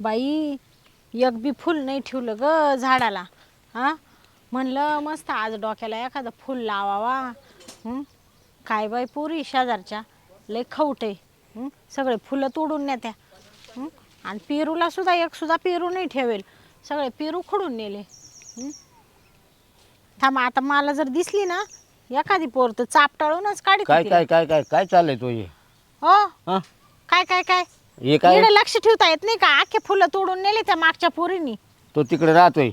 बाई एक बी फुल नाही ठेवलं ग झाडाला. हा? म्हणलं मस्त आज डोक्याला एखादं फुल लावावा. हं? काय बाई पुरी शेजारच्या? लय खवट? सगळे फुलं तोडून नेत्या. हं? आणि पेरूला सुद्धा एक सुद्धा पेरू नाही ठेवेल. सगळे पेरू खुडून नेले. हं? थांब आता मला जर दिसली ना एखादी पोर तर चाप टाळूनच काढी काय काय काय काय काय चाललंय तो हे हो? हा? काय काय काय? हे काय? इकडे लक्ष ठेवता येत नाही का? आखे फुलं तोडून नेले त्या मागच्या पोरीनी. तो तिकडे राहतोय.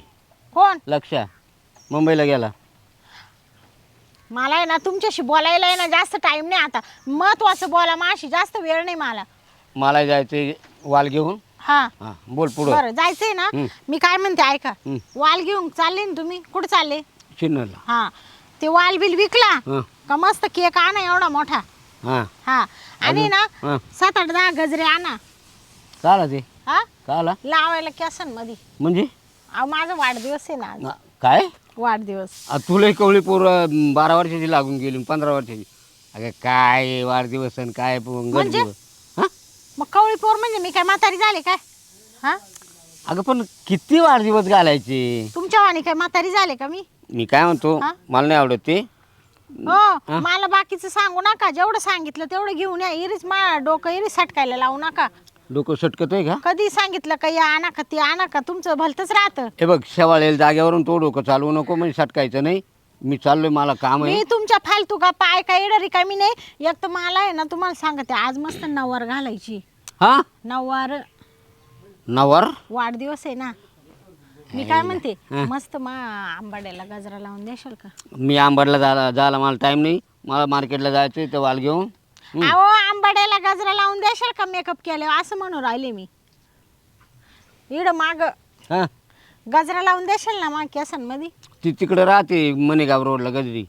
कोण? लक्ष. मुंबईला गेला. मला आहे ना तुमच्याशी बोलायला आहे ना जास्त टाइम नाही आता. महत्वाचं बोला माशी. जास्त वेळ नाही मला. मला जायचंय वाल घेऊन. हा. हा बोल पुढं. बरं जायचंय ना? हं. मी काय म्हणते ऐका. हं. वाल घेऊन चालले ना तुम्ही? कुठे चालले? सिन्नरला हा. ते वाल बिल विकला? हां. का मस्त केक आणा एवढा मोठा? हां. हा. आणि ना हां. सात आठ दहा गजरे आणा. काला ते? हा? काला? लावायला कॅसन म्हणजे? अहो माझा वाढदिवस आहे ना आज. ना- काय? वाढदिवस. आ, तुला कवळी पोर बारा वर्षाची लागून गेली पंधरा वर्षाची. अगं काय वाढदिवस आणि काय म्हणजे? हा? मग कवळी पोर म्हणजे मी काय म्हातारी झाले काय? हा? अगं पण किती वाढदिवस घालायचे? तुमच्या वाणी काय म्हातारी झाले का मी? मी काय म्हणतो हा? मला नाही आवडत ते. हो मला बाकीचं सांगू नका. जेवढं सांगितलं तेवढं घेऊन या. इरीच मा डोकं इरीच सटकायला लावू नका. डोकं सटकत आहे का? कधी सांगितलं का या आणा का ते आणा का तुमचं भलतच राहतं. हे बघ शेवाळेल जागेवरून तो डोकं चालवू नको म्हणजे सटकायचं नाही. मी चाललोय मला काम आहे. मी तुमच्या फालतू का पाय काय येणार रिकामी नाही. एक तर मला आहे ना तुम्हाला सांगते आज मस्त नववार घालायची. हा? नववार नवर वाढदिवस आहे ना. मी काय म्हणते. मस्त मा आंबाड्याला गजरा लावून देशाल का? मी आंबरला जायला जायला मला टाईम नाही. मला मार्केटला जायचं तर वाल घेऊन. अहो आंबाड्याला गजरा लावून देशाल का मेकअप केले असं म्हणून राहिले मी. इड माग. हा. गजरा लावून देशाल ना मग केसांमध्ये? ती तिकडे राहते मनेगाव रोडला गजरी.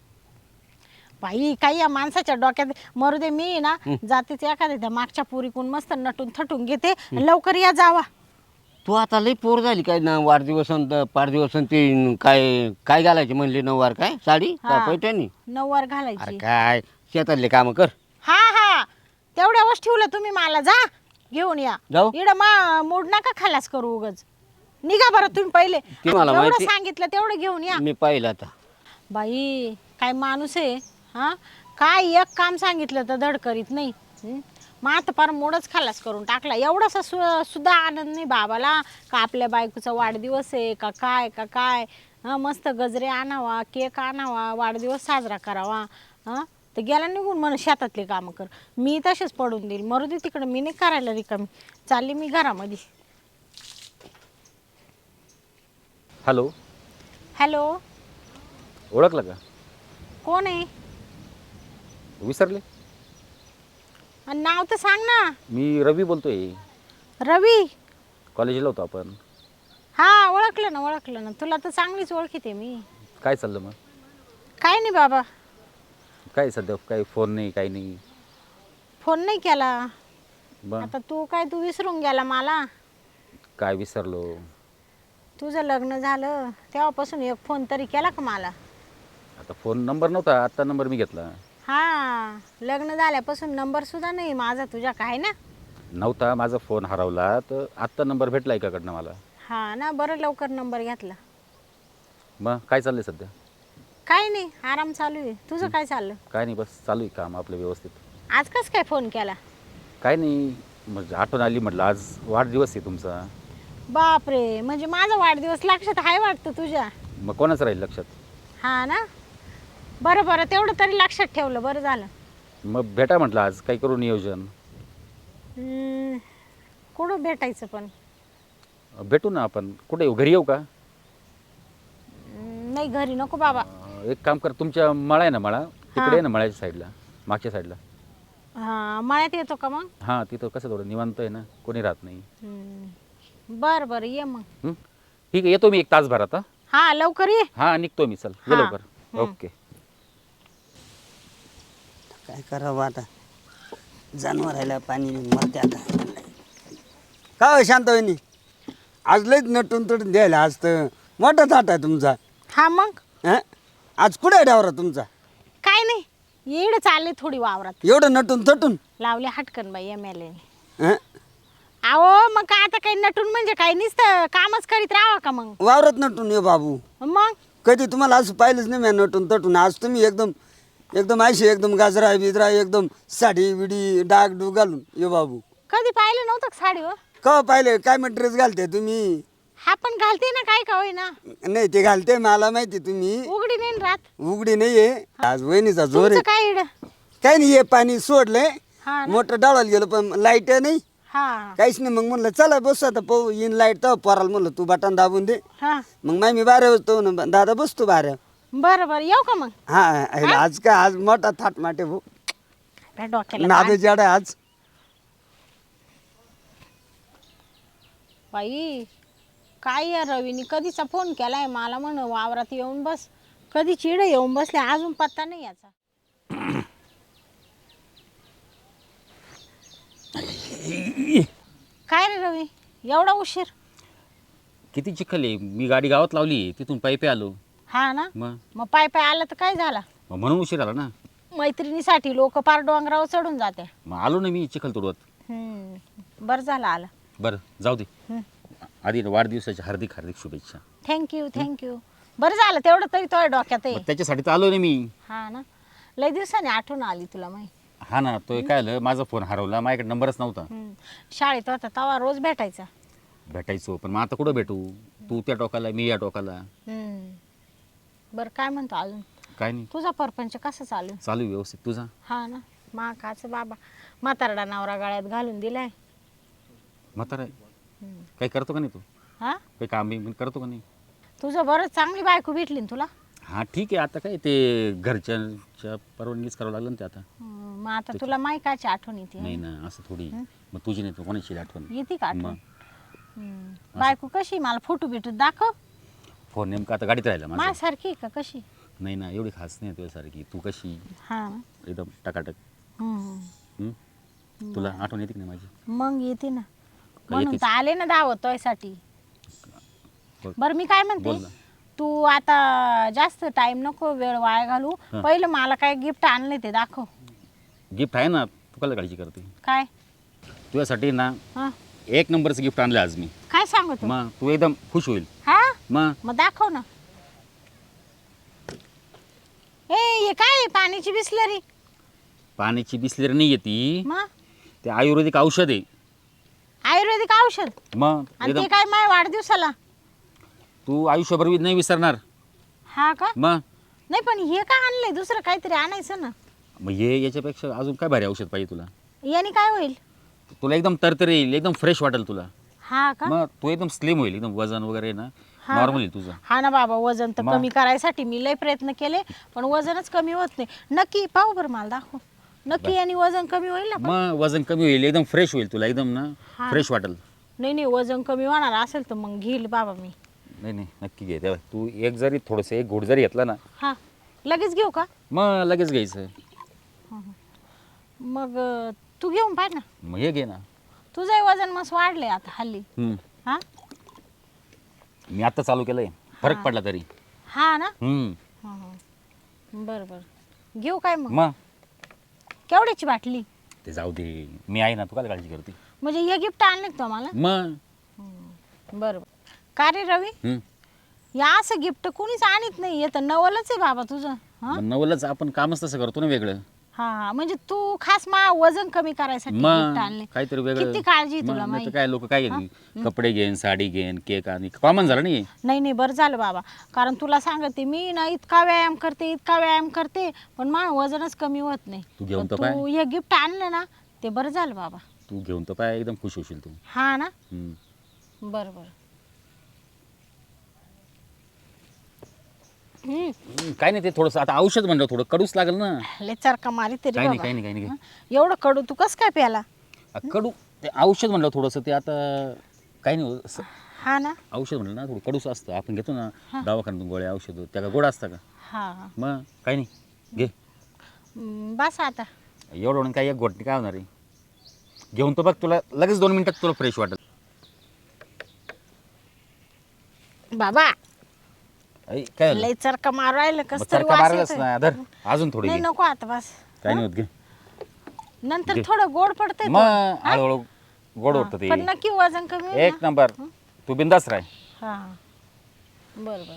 बाई काही या माणसाच्या डोक्यात मरू दे. मी ना जातेच एखाद्या त्या मागच्या पुरीकून मस्त नटून थटून घेते. लवकर या जावा. तू आता लई पोर झाली काय ना वाढदिवस अन त- पाडदिवस अन ते काय काय घालायचे म्हणले नऊवार काय? साडी? का हा. पैठणी? नऊवार अरे घालायची काय शेतातले काम कर. हा हा. तेवढ्या वस्तू ठेवलं तुम्ही मला जा घेऊन या. जाऊ. इड मा मूड नका खलास करू उगच. निघा बरं तुम्ही पहिले. ते मला जेवढं माहिती. सांगितलं तेवढं घेऊन या. मी पाहिलं आता. बाई काय माणूस आहे हा? काय एक काम सांगितलं तर धड करीत नाही. हं? मग आता पार मोडच खालास करून टाकला. एवढासा सु सुद्धा आनंद नाही बाबाला का आपल्या बायकोचा वाढदिवस आहे का काय का काय? हा मस्त गजरे आणावा केक आणावा वाढदिवस साजरा करावा. हां? तर गेला निघून म्हणून शेतातले कामं कर. मी तसेच पडून देईल. मरू दे तिकडं मी नाही करायला रिकामी. चालली मी घरामध्ये. हॅलो. हॅलो. ओळखलं का? कोण आहे? विसरले? आणि नाव तर सांग ना. मी रवी बोलतोय. रवी? कॉलेजला होतो आपण. हा ओळखलं ना ओळखलं ना. तुला तर चांगलीच ओळखीते मी. काय चाललं मग? काय नाही बाबा. काय सध्या काही फोन नाही काही नाही. फोन नाही केला. आता तू काय तू विसरून गेला मला. काय विसरलो? तुझं लग्न झालं तेव्हापासून एक फोन तरी केला का मला? आता फोन नंबर नव्हता आत्ता नंबर मी घेतला. हा लग्न झाल्यापासून नंबर सुद्धा नाही माझा तुझ्या काय ना? नव्हता माझा फोन हरवला तर आत्ता नंबर भेटला एकाकडनं मला. हा ना बरं लवकर नंबर घेतला. मग काय चाललंय सध्या? काय नाही आराम चालू आहे. तुझं काय चाललं? काय नाही बस चालू आहे काम आपलं व्यवस्थित. आज कस काय फोन केला? काय नाही म्हणजे आठवण आली म्हटलं आज वाढदिवस आहे तुमचा. बापरे म्हणजे माझा वाढदिवस लक्षात आहे वाटतं तुझ्या? मग कोणाचं राहील लक्षात? हा ना? बरं बरं. तेवढं तरी लक्षात ठेवलं. बरं झालं. मग भेटा म्हटलं आज. काही करू नियोजन? हम्म, कुठं भेटायचं पण? भेटू ना आपण. कुठे येऊ? घरी येऊ का? हम्म, नाही घरी नको बाबा. अं, एक काम कर. तुमच्या मळा आहे ना मळा? तिकडे आहे ना मळ्याच्या साईडला. मागच्या साईडला. हा मळ्यात येतो का मग? हां तिथं कसं थोडं निवांत आहे ना. कोणी राहत नाही. हम्म. बरं बरं. ये मग. हं? ठीक आहे. येतो मी एक तासभरात हा? हा लवकर ये. हां निघतो मी. चल. ये हां. लवकर. ओके. काय करावं आता? जनावरायला पाणी मरते आता. का हो शांत वहिनी आज लईच नटून तटून द्यायला आज तर. मोठा थाट आहे तुमचा. हा मग? हं? आज कुठे आहे डावरा तुमचा? काय नाही येड चालले थोडी वावरात. एवढं नटून तटून? लावले हटकन बाई एम एल हं? अहो मग काय आता काही नटून म्हणजे काय? नुसतं कामच करीत राहावं का मग? वावरत नटून ये बाबू. मग? कधी तुम्हाला असं पाहिलंच नाही मी नटून तटून. आज तुम्ही एकदम एकदम अशी एकदम गाजरा बिजरा एकदम साडी बिडी डाग डूग घालून. ये बाबू. कधी पाहिलं नव्हतं का साडीवर कवा पाहिले? काय मग ड्रेस घालते तुम्ही? हा पण घालते ना काय का होईना. नाही ते घालते मला माहिती तुम्ही. उघडी नाही ना रात उघडी नाहीये. आज वहिनीचा जोर आहे. काय इड? काही नाही हे पाणी सोडलंय. हा ना. मोटर डाळायला गेलो पण लाइट नाही. हा. काहीच नाही मग म्हणलं चला बस आता पाहू येईन लाइट तर पोराला म्हणलं तू बटन दाबून दे. हा. मग माय मी बाऱ्या बसतो ना दादा बसतो बाऱ्या बरं बरं. येऊ का मग? हा आज काय? आज मोठा थाट माटे भाऊ काय डोक्याला नाद ताण. जड आहे आज. बाई काय या रवीने? कधीचा फोन केलाय? मला म्हण वावरात येऊन बस. कधी चिड येऊन बसले अजून पत्ता नाही याचा. काय रे रवी? एवढा उशीर? किती चिखल आहे? मी गाडी गावात लावली तिथून पायपे आलो. हा ना? मग? मग पाय पाय आलं तर काय झाला? मग म्हणून उशीर आला ना. मैत्रिणीसाठी लोक पार डोंगरावर चढून जाते. मग आलो ना मी चिखल तोडवत. हम्म, बरं झालं आलं. बरं जाऊ दे. हं. आधी वाढदिवसाच्या हार्दिक हार्दिक शुभेच्छा. थँक्यू थँक्यू बरं झालं तेवढं तरी तो डोक्यात आहे. मग त्याच्यासाठी तर आलो ना मी. हा ना? लय दिवसाने आठवण आली तुला माहिती. हा ना तो काय आलं? माझा फोन हरवला माझ्याकडे नंबरच नव्हता. हम्म. शाळेत होता तवा रोज भेटायचा. भेटायचो पण मग आता कुठं भेटू? तू त्या टोकाला मी या टोकाला. हम्म. बरं काय म्हणतो अजून? काय नाही. तुझा परपंच कसा चालू? चालू आहे व्यवस्थित. तुझा? हा ना. मा काच बाबा. म्हातारडा नवरा गळ्यात घालून दिलाय. म्हातारा आहे? हम्म. काही करतो का नाही तू? हा? काही काम बिम करतो का नाही? तुझं बरं चांगली बायको भेटली ना तुला? हा ठीक आहे. आता काय ते घरच्यांच्या परवानगीच करावं लागलं ना ते आता. हम्म, मग आता तुला माही काची आठवण येते. नाही ना असं थोडी. मग तुझी नाही तर कोणाची आठवण. येते का आठवण? मग. हम्म. बायको कशी मला फोटो बिटू दाखव. फोन नेमका आता गाडीत राहिला माझा. माझ्यासारखी आहे का? कशी? नाही ना एवढी खास नाही तुझ्यासारखी तू कशी? हा. ना एकदम टकाटक. हम्म. हं? तुला आठवण येते की नाही माझी? मग येते ना. म्हणून येतेच. तर आले ना दावत साठी बघ. बरं मी काय म्हणते? बोल ना. तू आता जास्त टाइम नको वेळ वाया घालू. हं. पहिलं मला काय गिफ्ट आणले ते दाखव. गिफ्ट आहे ना तू काय काळजी करते? काय? तुझ्यासाठी ना हा. एक नंबरचं गिफ्ट आणलं आज मी. काय सांगतो मग तू एकदम खुश होईल. हा? मग मग दाखव ना. ए हे काय आहे? पाण्याची बिसलरी. पाण्याची बिसलेरी नाही येते मग? ते आयुर्वेदिक औषध आहे. आयुर्वेदिक औषध? मग आणि एकदम. ते काय माझ्या वाढदिवसाला? तू आयुष्यभर वि- नाही विसरणार. हा का? मग? नाही पण हे काय आणलंय? दुसरं काहीतरी आणायचं ना. मग हे याच्यापेक्षा अजून काय भारी औषध पाहिजे तुला? याने काय होईल? तुला एकदम तरतरी येईल एकदम फ्रेश वाटेल तुला. हा का? मग तू एकदम स्लिम होईल एकदम वजन वगैरे ना. हा. नॉर्मल तुझं. हा ना बाबा वजन तर मग? कमी करायसाठी मी लय प्रयत्न केले पण वजनच कमी होत नाही. नक्की पाहू बरं मला दाखव. नक्की आणि वजन कमी होईल ना पण? मग वजन कमी होईल एकदम फ्रेश होईल तुला एकदम ना? हा. फ्रेश वाटेल. नाही नाही वजन कमी होणार असेल तर मग घेईल बाबा मी. नाही नाही नक्की घे तेव्हा तू एक जरी थोडंसं एक घोट जरी घेतला ना. हा. लगेच घेऊ का? मग लगेच घ्यायचं. मग अं, तू घेऊन पाह ना. मग हे घे ना. तुझंही वजन मस्त वाढलंय आता हल्ली. हम्म. हा? मी आता चालू केलंय. फरक पडला तरी. हा ना? हम्म. हा, हा. बरं बरं. घेऊ काय मग? मग? केवढ्याची बाटली? ते जाऊ दे. मी आहे ना तू काय काळजी करते. म्हणजे हे गिफ्ट आणले का तुम्हाला मग? बरं बरं. का रे रवी? हम्म. या असं गिफ्ट कोणीच आणत नाही. येतं नवलच आहे बाबा तुझं. हा? मग नवलच आपण कामच तसं करतो ना वेगळं. हा हा. म्हणजे तू खास मा वजन कमी करायसाठी मग गिफ्ट आणले. काहीतरी वेगळं. किती काळजी आहे मग तुला नाही तर माहिती काय लोक काय घेतील? कपडे घेईन साडी घेईन केक आणि कॉमन झालं नाही? नाही नाही बरं झालं बाबा. कारण तुला सांगते मी ना इतका व्यायाम करते इतका व्यायाम करते पण मा वजनच कमी होत नाही. तू घेऊन पण तर तू हे गिफ्ट आणलं ना ते बरं झालं बाबा. तू घेऊन तर पाय एकदम खुश होशील तू. हा ना? हम्म. बरं बरं. हम्म, काय नाही ते थोडंसं आता औषध म्हणलं थोडं कडूच लागेल ना. लय चरका मारी तरी काय नाही बाबा. काय नाही काय नाही. हं? एवढं कडू तू कस काय प्याला? आ, कडू ते औषध म्हणलं थोडंसं ते आता काही नाही. असं हा ना? औषध म्हणलं ना थोडं कडूच असतं. आपण घेतो ना दवाखान्यातून गोळ्या औषध त्या का गोड असतं का? हा. हा मग काही नाही घे. हम्म, बस आता. एवढं म्हणून काय एक गोटणी काय होणार आहे? घेऊन तर बघ तुला लगेच दोन मिनिटात तुला फ्रेश वाटेल. बाबा ऐ, काय झालं? लय चरका मारू राहिलं मग कस तरी चरका वास मारायलाच येतोय. ना धर अजून थोडी नाही घे. नको आता बस. काही नाही होत घे. नंतर. थोडं गोड पडतंय मग. हळूहळू गोड होतं ते. पण नक्की वजन कमी होईल एक नंबर. तू बिंदास राह? हा. बर बर.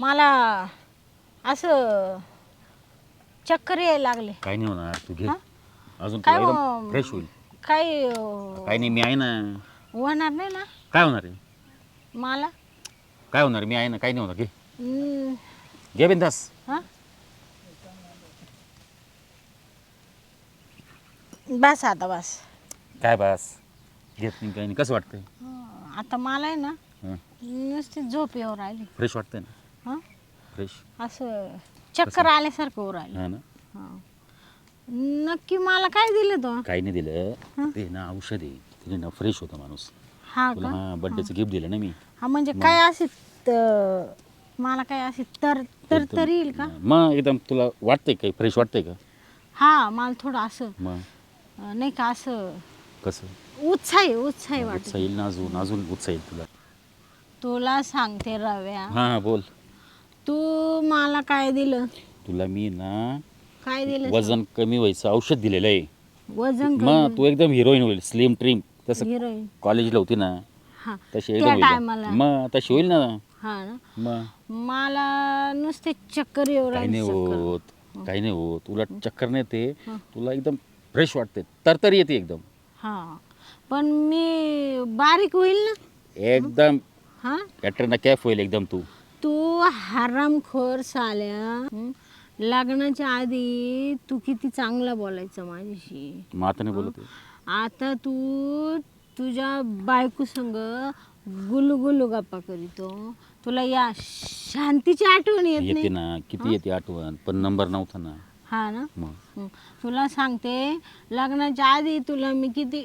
मला असं चक्कर यायला लागले. काही नाही होणार तू घे. हा? अजून काय तुला हो? फ्रेश होईल. काही अं, काही नाही मी आहे ना. होणार नाही ना. काय होणार आहे? मला? काय होणार मी आहे ना काही नाही होणार. घे. हम्म, घे बिंदास. हा? बस आता बस. काय बस? घेत नाही काही नाही. कसं वाटतंय? हं, आता मला आहे ना. नुसती झोप येऊ राहिली. फ्रेश वाटतंय ना? हं? फ्रेश असं चक्कर आल्यासारखं होऊ राहिलं. हा ना? हं. नक्की मला काय दिलं तो? काही नाही दिलं. ते ना औषध आहे. तिने ना फ्रेश होतं माणूस. हा तुला का हा. बड्डेचं गिफ्ट दिलं ना मी. हा म्हणजे काय असे त- मला काय असे तर तर तरी येईल का? मग एकदम तुला वाटतंय काही फ्रेश वाटतंय का? हा मला थोडं असं मग? अं, नाही का असं कसं? उत्साही उत्साही वाटत उत्साह येईल ना अजून? अजून उत्साह येईल तुला. तुला सांगते रव्या. हा बोल. तू मला काय दिलं? तुला मी ना काय दिलं वजन कमी व्हायचं औषध दिलेलं आहे. वजन मग तू एकदम हिरोईन होईल स्लिम ट्रिम तसं हिरोईन कॉलेजला होती ना हा तशी त्या एकदम होईल. मग तशी होईल ना. हा ना. मग? मला नुसते चक्कर येऊ काही नाही. होत काही नाही होत. उलट चक्कर नाही येते तुला एकदम फ्रेश वाटते तरतरी येते एकदम. हा. पण मी बारीक होईल ना? एकदम. हा? कॅटरीना कॅफ होईल एकदम तू. तू हरामखोर साल्या हं? लग्नाच्या आधी तू किती चांगला बोलायचं माझ्याशी? मग आता नाही बोलत आहे. आता तू तुझ्या बायको संग गुलू गुलू गप्पा करीतो तुला या शांतीची आठवण येत येते नाही? ना. किती येते आठवण? पण नंबर नव्हता ना. हा ना? मग? हं. तुला सांगते लग्नाच्या आधी तुला मी किती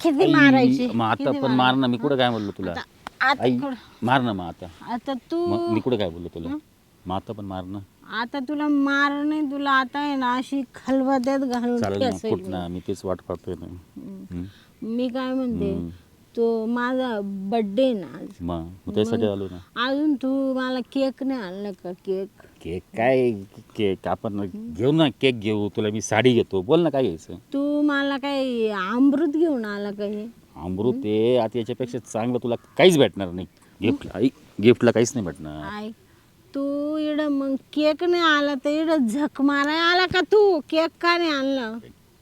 किती मारायचे? मग आता किती पण मार ना मी कुठं काय बोललो तुला? आता- आता आई थोडं- मार ना मग आता. आता तू मी कुठं काय बोललो तुला? मग आता पण मार ना आता तुला मार नाही तुला आता आहे ना अशी खलबत्यात घालून चालेल ना ठेसेल कुठ ना मी तेच वाट पाहतोय ना. हम्म. मी काय म्हणते हम्म. तो माझा बर्थडे ना आज. मग मग त्यासाठी आलो ना. अजून तू मला केक नाही आणला का केक केक काय केक आपण घेऊ ना केक घेऊ. तुला मी साडी घेतो. बोल ना काय घ्यायचं? तू मला काय अमृत घेऊन आला का हे? अमृत आहे आता याच्यापेक्षा चांगलं तुला काहीच भेटणार नाही. गिफ्टला आई गिफ्टला काहीच नाही भेटणार. तू इड मग केक नाही आला तर इड झक माराय आला का तू केक का नाही आणला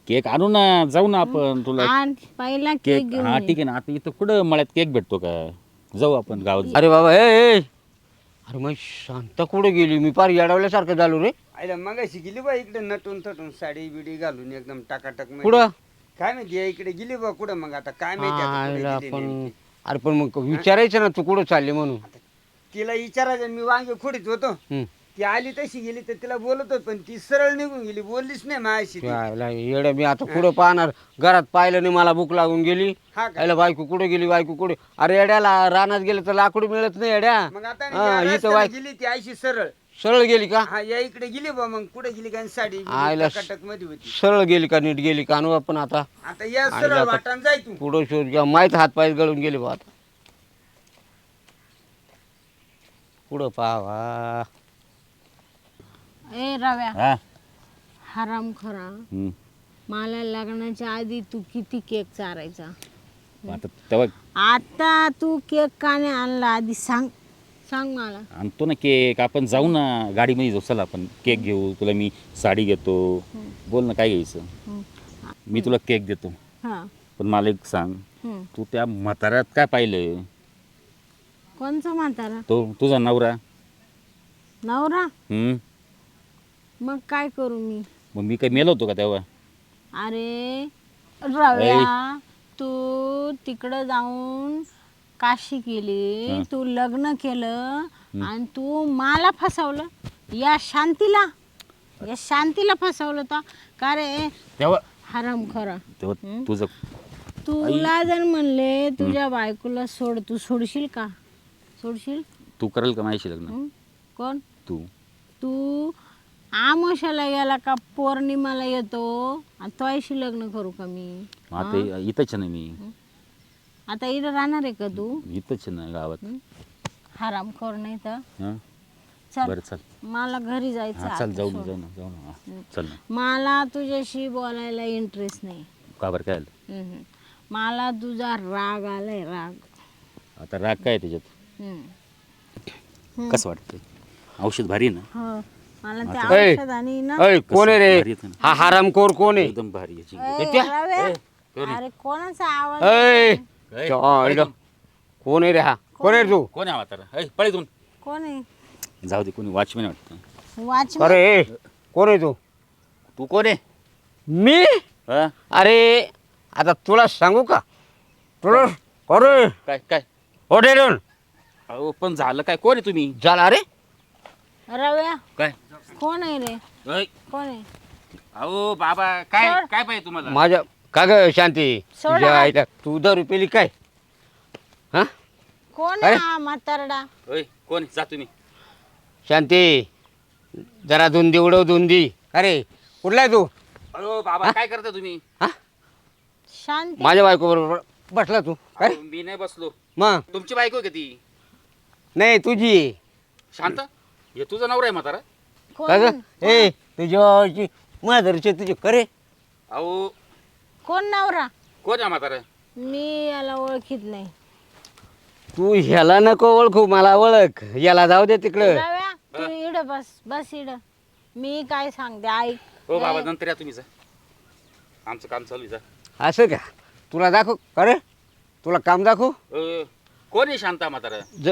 केक आणू ना जाऊ ना आपण तुला आण पहिला केक केक घेऊन हा ये. ठीक आहे ना आता इथं कुठं मळ्यात केक भेटतो का जाऊ आपण गावात जाऊ. अरे बाबा ए ए. अरे मग शांत कुठे गेली मी फार येडवल्यासारखं झालो रे आईला मगाशी गेली बा इकडे नटून थटून साडी बिडी घालून एकदम टाकाटकमध्ये. कुठं काय माहिती या इकडे गेली बा कुठं मग आता काय माहिती आता कुठे आयला गेली पण नेमकी. अरे पण मग विचारायचं ना तू कुठं चालली म्हणून तिला विचारायचं मी वांगे खोडीत होतो. ती आली तशी गेली तर तिला बोलत होत पण ती सरळ निघून गेली बोललीच नाही माझ्याशी ती. यायला येडं मी आता कुठं पाहणार? घरात पाहिलं नाही मला भूक लागून गेली. हा का? यायला बायको कुठे गेली बायको कुठे? अरे येड्याला रानात गेलं तर लाकूड मिळत नाही येड्या. मग आता हा, या इथं रस्त्यानं बाय गेली ती आयशी सरळ. सरळ गेली का? हा या इकडे गेली बा मग कुठे गेली काय साडी आयला टाकाटकमध्ये होती. सरळ गेली का नीट गेली का? अनुभव पण आता. आता या सरळ वाटान जाय तू. पुढं शोध घ्या माहीत हात पाय गळून गेले बा आता. पुढं पावा. ए रव्या. हा? हराम खरा. हम्म. मला लग्नाच्या आधी तू किती केक चारायचा? आता तेव्हा आता तू केक का नाही आणला आधी सांग. सांग मला. आणतो ना केक. आपण जाऊ ना गाडीमध्ये जाऊ. चला आपण केक घेऊ. तुला मी साडी घेतो. बोल ना काय घ्यायचं. मी तुला केक देतो. हा. पण मला एक सांग. तू त्या म्हाताऱ्यात काय पाहिलं कोणचा म्हातारा? तो तुझा नवरा. नवरा? हम्म? मग काय करू मी? मग मी काय मेलो होतो का तेव्हा? अरे रव्या तू तिकडं जाऊन काशी केली. तू लग्न केलं आणि तू मला फसवलं. या शांतीला या शांतीला फसवलं तर का रे? तेव्हा हराम खरा. तेव्हा तुझं तुला जर म्हणले तुझ्या बायकोला सोड तू सोडशील का? सोडशील? तू करेल का माझ्याशी लग्न? हं? कोण? तू. तू? आमोशाला गेला का पौर्णिमाला येतो? आणि तोयशी लग्न करू का मी? मग आता इथंच आहे ना मी. आता इथं राहणार आहे का तू? इथंच आहे ना गावात. हरामखोर नाही तर? हं? चल. बरं चल. मला घरी जायचं हा आता चल जाऊ ना सोड. जाऊ ना जाऊ ना. हा, चल ना. मला तुझ्याशी बोलायला इंटरेस्ट नाही. का बरं काय आलं? हम्म. मला तुझा राग आलाय राग. आता राग काय आहे त्याच्यात. कसं वाटतं औषध भारी आहे ना? हो. मला ना कोण आहे भारी रे येतं. हा हरामखोर कोण आहे? एकदम भारी ऐ, आहे? अरे कोणाचा आवाज. कोण? आहे रे हा? कोण आहे तू? कोण आहे म्हातारा ऐ पळे इथून. कोण आहे? जाऊ दे कोणी वॉचमॅन वाटतं. वॉचमॅन? अरे कोण आहे तू? तू कोण आहे? मी? हा? अरे आता तुला सांगू का? तुला अरे काय काय? हॉटेलून अहो पण झालं काय? कोण आहे तुम्ही? झाला अरे? रव्या. काय? कोण आहे रे? ऐ, कोण आहे? अहो बाबा काय. काय पाहिजे तुम्हाला? माझ्या का ग शांती? सोडा. तुझ्या आईला तू दारू पेली काय? हा? कोण अरे. आहे हा म्हातारडा? ओय कोण आहे? जा तुम्ही. शांती जरा धुंदी उडव धुंदी. अरे कुठला आहे तू? अहो बाबा काय करता तुम्ही? हा? शांती. माझ्या बायको बरोबर बसला तू. काय? अहो, मी नाही बसलो. मग? तुमची बायको आहे का ती? नाही तुझी. शांत. हे तुझा नवरा आहे म्हातारा. का ग? कोण? ए तुझ्या माधरचे तुझे. करे अहो. कोण नवरा? कोण आहे म्हातारा? मी याला ओळखीत नाही. तू ह्याला नको ओळखू मला ओळख. याला जाऊ दे तिकडं. रव्या तू इड बस बस इड. मी काय सांगते ऐक. हो बाबा नंतर या तुम्ही जा. आमचं काम चालू आहे जा. असं का? तुला दाखव. अरे तुला काम दाखव. अ, कोण आहे शांता म्हातारा? ज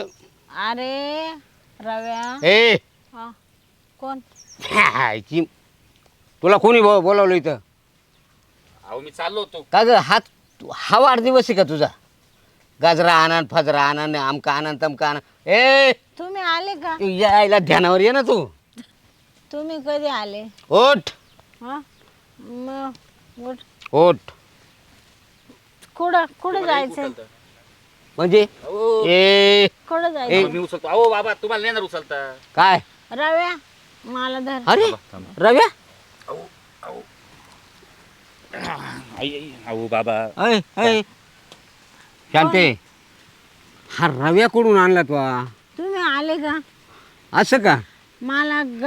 अरे रव्या. ए. हा. कोण? हायची तुला कोणी बो बोलावलं इथं? अहो मी चाललो होतो. का ग हा हा वाढदिवस आहे का तुझा? गाजरा आनंद फाजरा आनंद आमका आनंद तमका आनंद ए! तुम्ही आले का? तू यायला ध्यानावर ये ना तू. तुम्ही कधी आले? ओठ हा? मग उठ. ओठ कुठं कुठं उचलतं. म्हणजे? अहो, ए. कुठं ए. जायचं मी उचलतो अहो बाबा तुम्हाला नेणार उचलता काय? रव्या मला धर. अरे. रव्या? आई आई अहो बाबा. अय अय शांते हा रव्याकडून आणला तू? तुम्ही आले का? असं का? मला ग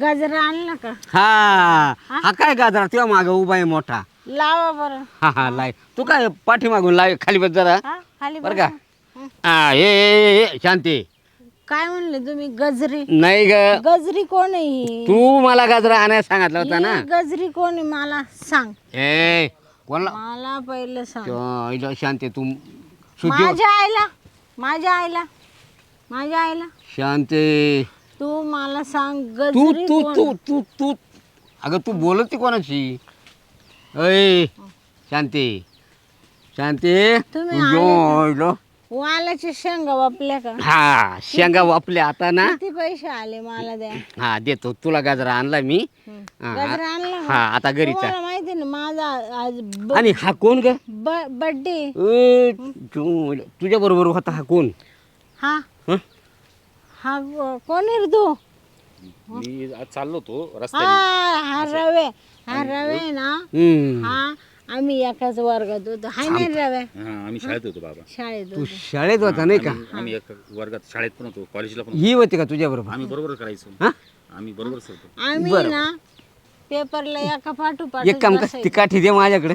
गजरा आणला का? हा? हा काय गाजरा? तुझ्या मागं उभा आहे मोठा. लावा बरं. हा हा लाय. तू काय पाठीमागून लाय खाली बस जरा. हा? बरं का. हा ए, शांती. काय म्हणले तुम्ही गजरी? नाही ग. गजरी कोण आहे ही? तू मला गाजरा आणायला सांगितलं होता ना. ही गजरी कोण आहे? मला सांग. ए कोणला? मला पहिलं सांग. त्यो, इला शांती तू माझ्या आईला माझ्या आईला माझ्या आईला. शांती. तू मला सांग तू गजरी तू कोण तू तू तू. अगं तू बोलत ती कोणाची अय शांती. शांती? तुम्ही वालाच्या शेंगा वापल्या का? हा शेंगा वापल्या आता ना. किती पैसे आले मला द्या. हा देतो. तुला गाजरा आणला मी. हं. हा, गजरा आणला का? हा आता घरीच. तुम्हाला माहिती ना माझा आज आणि हा कोण ग? ब- बर्थडे तुझ्या बरोबर होता हा कोण? हा. हं? हा कोण आहे रे तू? मी आज चाललो होतो हा रस्त्याने हा रवे हा रवे ना. हम्म. हा. आम्ही एकाच वर्गात होतो. हाय नाही रवे. हा आम्ही शाळेत होतो बाबा. शाळेत तू होतो. शाळेत होता नाही का? आम्ही- आम्ही एक वर्गात शाळेत पण होतो कॉलेजला पण होतो. ही होती. का तुझ्या बरोबर? आम्ही बरोबर करायचो. हा? आम्ही बरोबर होतो. आम्ही. ना पेपरला एका पाठू एक काम कर ती पाठू काठी दे माझ्याकडे.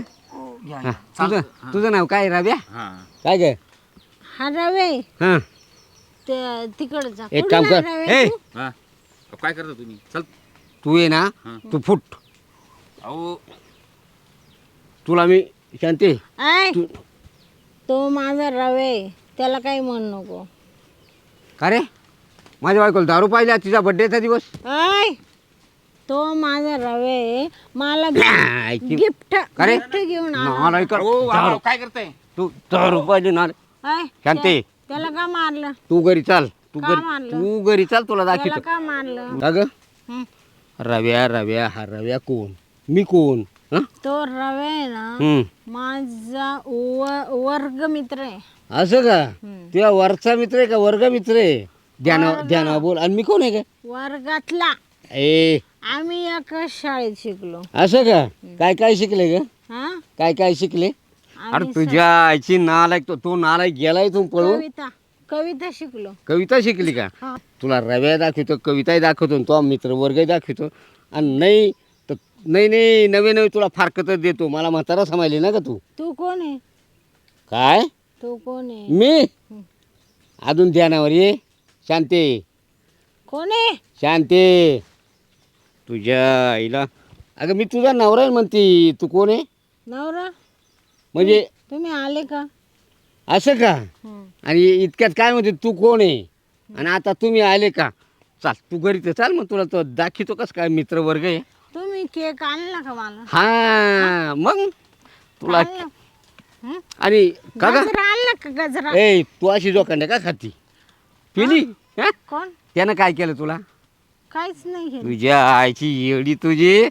हा, तुझं तुझं नाव काय राव्या? हा. काय ग? हा रवे. हा. ते तिकडचा एक काम कर. ए! हा. अहो, काय करता तुम्ही? चल. तू ये ना हा. तू फुट. अहो तुला मी शांती ऐ तू तो माझा रवे त्याला काही म्हण नको का रे माझ्या बायकोला दारू पाहिला तिचा बड्डेचा दिवस ऐ तो माझा रवे मला ऐकी. गिफ्ट का रे? गिफ्ट घेऊन आला नाला इकडं. अहो, बाबा, दारू. काय करताय तू दारू पाहिजे ना शांती. त्या- त्याला का मारलं तू घरी चाल तू का घरी मारलं? तू घरी चाल तुला त्याला दाखवतो का मारलं का ग हं. रव्या रव्या हा रव्या कोण मी कोण? तो रवे आहे ना हं. माझा व- वर्ग मित्र आहे. असं का? हं. तुझा वरचा मित्र आहे का? वर्ग मित्र आहे? ध्याना ध्याना बोल. आणि मी कोण आहे का? वर्गातला. ए. आम्ही एकाच शाळेत शिकलो. असं का? काय काय शिकले ग? हा? काय काय शिकले? अरे आम्ही तुझ्या आईची नालायक तो तो नालायक गेलाय तू पळून? कविता. कविता शिकलो. कविता शिकली का? हा. तुला रव्या दाखवतो कविताही दाखवतो आणि तो मित्र वर्गही दाखवतो. आणि नाही नाही नाही नवे नवे तुला फारकतच देतो. मला म्हातारा समायली ना का तू. तू कोण आहे? काय? तू कोण आहे? मी? अजून ध्यानावर ये. शांते. कोण आहे? शांते. तुझ्या आईला. अगं मी तुझा नवरा आहे म्हणती. तू कोण आहे? नवरा? म्हणजे? तुम्ही आले का? असं का? हं. आणि इतक्यात काय म्हणते? तू कोण आहे? आणि आता तुम्ही आले का? चाल तू घरी तर चाल मग. तुला तो दाखवतो कसं काय मित्र वर्ग आहे. तुम्ही केक आणला का मला? हा मग? तुला आणला. हं? आणि का ग? गजरा आणला का गजरा? ए तू अशी जोखंड का खाती? पिली? हा? कोण? त्यानं काय केलं तुला? काहीच नाही केलं. तुझ्या आईची एवढी तुझी.